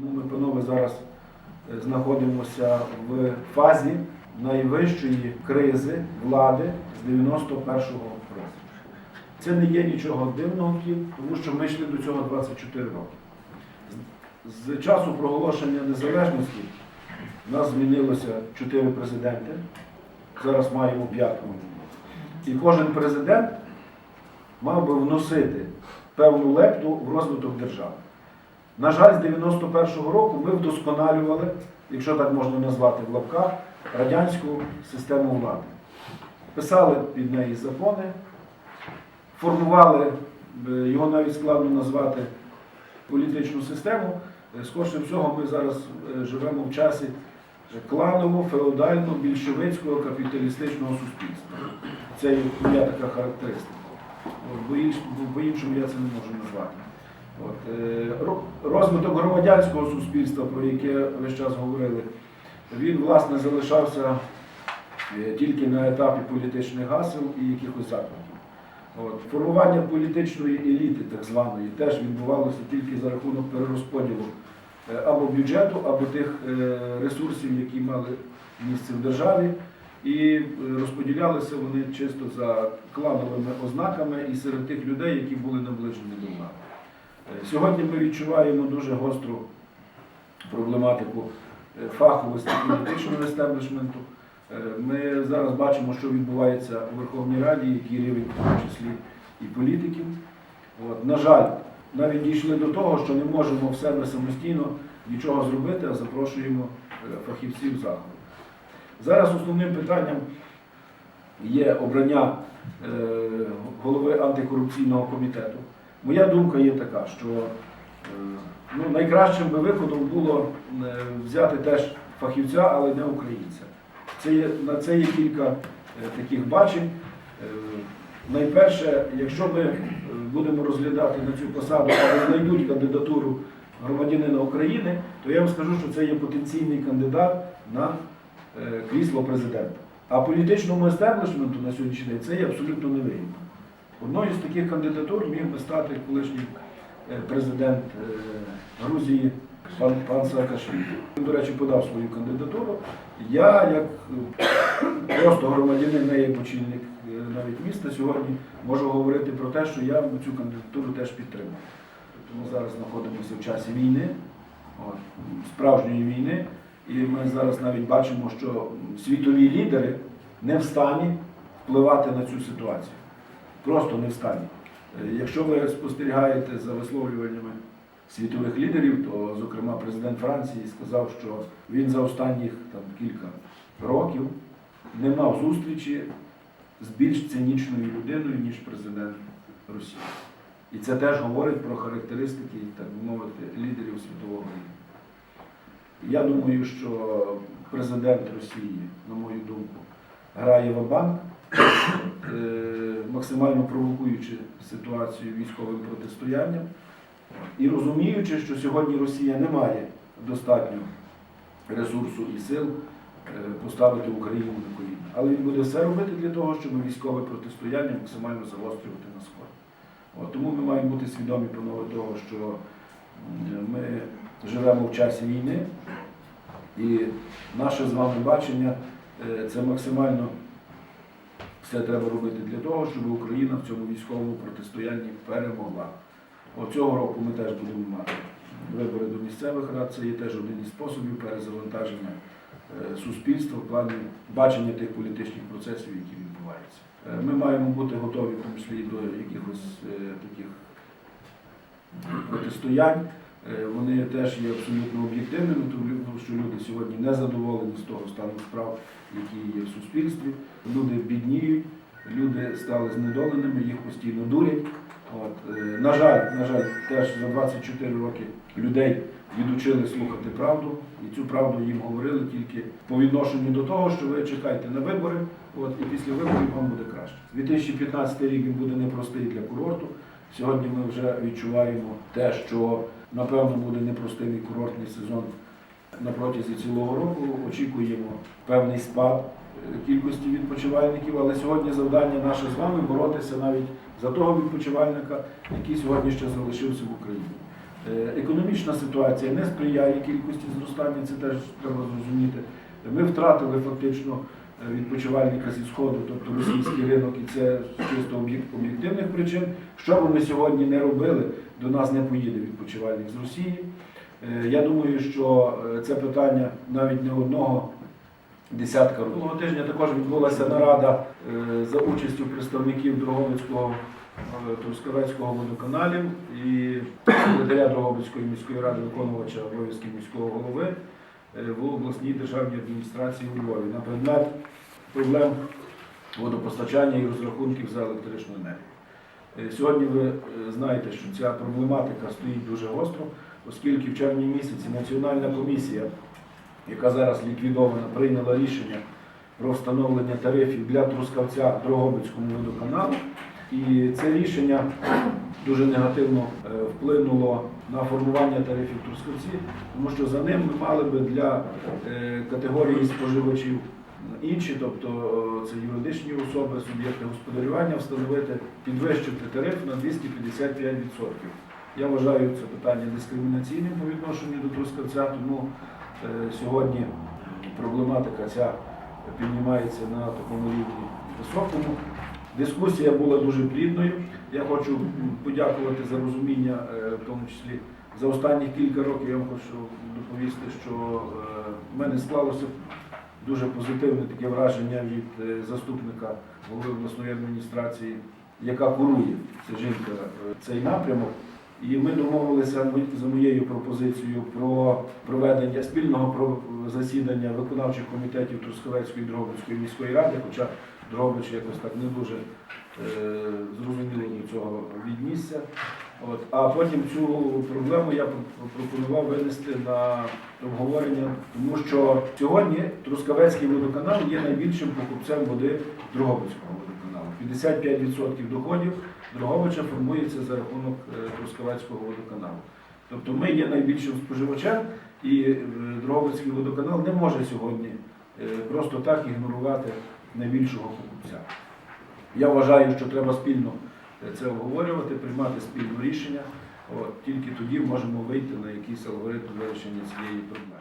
Тому ми, панове, зараз е, знаходимося в фазі найвищої кризи влади з 91-го року. Це не є нічого дивного, тому що ми йшли до цього 24 роки. З- часу проголошення незалежності в нас змінилося 4 президенти. Зараз маємо п'ятого. І кожен президент мав би вносити певну лепту в розвиток держави. На жаль, з 91-го року ми вдосконалювали, якщо так можна назвати в лапках, радянську систему влади. Писали під неї закони, формували, е, його навіть складно назвати політичну систему. Е, Скорше всього, ми зараз е, живемо в часі кланово, феодально, більшовицького, капіталістичного суспільства. Це є така характеристика. Бо По-іншому я це не можу назвати. От, е, розвиток громадянського суспільства, про яке весь час говорили, він, власне, залишався е, тільки на етапі політичних гасел і якихось закладів. От. Формування політичної еліти, так званої, теж відбувалося тільки за рахунок перерозподілу е, або бюджету, або тих ресурсів, які мали місце в державі, і розподілялися вони чисто за клановими ознаками і серед тих людей, які були наближені до влади. Сьогодні ми відчуваємо дуже гостру проблематику е, фаховості політичного естеблішменту. Е, Ми зараз бачимо, що відбувається у Верховній Раді, який рівень, в тому числі і політиків. От, на жаль, навіть дійшли до того, що не можемо в себе самостійно нічого зробити, а запрошуємо е, фахівців заходу. Зараз основним питанням є обрання голови антикорупційного комітету. Моя думка є така, що е, ну, найкращим би виходом було е, взяти теж фахівця, але не українця. Це є, на це є кілька е, таких бачень. Найперше, якщо ми будемо розглядати на цю посаду, але знайдуть кандидатуру громадянина України, то я вам скажу, що це є потенційний кандидат на крісло президента. А політичному естеблішменту на сьогоднішній день це є абсолютно невигідно. Одною з таких кандидатур міг би стати колишній е, президент е, Грузії пан, пан Саакашвілі. Він, до речі, подав свою кандидатуру. Я, як е, просто громадянин, не як очільник е, навіть міста, сьогодні можу говорити про те, що я цю кандидатуру теж підтримую. Тому зараз знаходимося в часі війни, справжньої війни, і ми зараз навіть бачимо, що світові лідери не в стані впливати на цю ситуацію. Просто не в. Е, Якщо ви спостерігаєте за висловлюваннями світових лідерів, то, зокрема, президент Франції сказав, що він за останніх там, кілька років не мав зустрічі з більш цинічною людиною, ніж президент Росії. І це теж говорить про характеристики, так мовити, лідерів світового рівня. Я думаю, що президент Росії, на мою думку, грає в банк, максимально провокуючи ситуацію військовим протистоянням і розуміючи, що сьогодні Росія не має достатньо ресурсу і сил е, поставити Україну на коліна. Але він буде все робити для того, щоб військове протистояння максимально загострювати на сході. Тому ми маємо бути свідомі панове того, що ми живемо в часі війни, і наше з вами бачення е, це максимально все треба робити для того, щоб Україна в цьому військовому протистоянні перемогла. От цього року ми теж будемо мати вибори до місцевих рад. Це є теж один із способів перезавантаження е, суспільства в плані бачення тих політичних процесів, які відбуваються. Е, Ми маємо бути готові, в тому числі до якихось е, таких протистоянь. Е, Вони теж є абсолютно об'єктивними, тому що люди сьогодні не задоволені з того стану справ, які є в суспільстві. Люди бідніють, люди стали знедоленими, їх постійно дурять. От, е, на жаль, на жаль, теж за 24 роки людей відучили слухати правду, і цю правду їм говорили тільки по відношенню до того, що ви чекайте на вибори, от, і після виборів вам буде краще. 2015 рік він буде непростий для курорту. Сьогодні ми вже відчуваємо те, що напевно буде непростий курортний сезон на протязі цілого року. Очікуємо певний спад е, кількості відпочивальників, але сьогодні завдання наше з вами боротися навіть за того відпочивальника, який сьогодні ще залишився в Україні. Е, Економічна ситуація не сприяє кількості зростання, це теж треба зрозуміти. Ми втратили фактично відпочивальника зі сходу, тобто російський ринок, і це чисто об'єк- об'єктивних причин. Що б ми сьогодні не робили, до нас не поїде відпочивальник з Росії. Е, Я думаю, що е, це питання навіть не одного десятка років. Минулого тижня також відбулася нарада е, за участю представників Дрогобицького е, Трускавецького водоканалів і секретаря Дрогобицької міської ради, виконувача обов'язків міського голови е, в обласній державній адміністрації у Львові на предмет проблем водопостачання і розрахунків за електричну енергію. Е, Сьогодні ви е, знаєте, що ця проблематика стоїть дуже гостро, оскільки в червні місяці Національна комісія, яка зараз ліквідована, прийняла рішення про встановлення тарифів для Трускавця Дрогобицькому водоканалу. І це рішення дуже негативно е, вплинуло на формування тарифів Трускавці, тому що за ним ми мали би для е, категорії споживачів інші, тобто е, це юридичні особи, суб'єкти господарювання, встановити, підвищити тариф на 255%. Я вважаю це питання дискримінаційним по відношенню до Трускавця, тому сьогодні проблематика ця піднімається на такому рівні високому. Дискусія була дуже плідною. Я хочу подякувати за розуміння, е, в тому числі за останні кілька років. Я вам хочу доповісти, що е, в мене склалося дуже позитивне таке враження від е, заступника голови обласної адміністрації, яка курує ця жінка цей напрямок. І ми домовилися за моєю пропозицією про проведення спільного засідання виконавчих комітетів Трускавецької і Дрогобицької міської ради, хоча Дрогобич якось так не дуже е, зрозуміло до цього віднісся. От. А потім цю проблему я пропонував винести на обговорення, тому що сьогодні Трускавецький водоканал є найбільшим покупцем води Дрогобицького водоканалу. 55% доходів Дрогобича формується за рахунок е, Трускавецького водоканалу. Тобто ми є найбільшим споживачем, і е, Дрогобицький водоканал не може сьогодні е, просто так ігнорувати найбільшого покупця. Я вважаю, що треба спільно це обговорювати, приймати спільне рішення. От, тільки тоді можемо вийти на якийсь алгоритм вирішення цієї проблеми.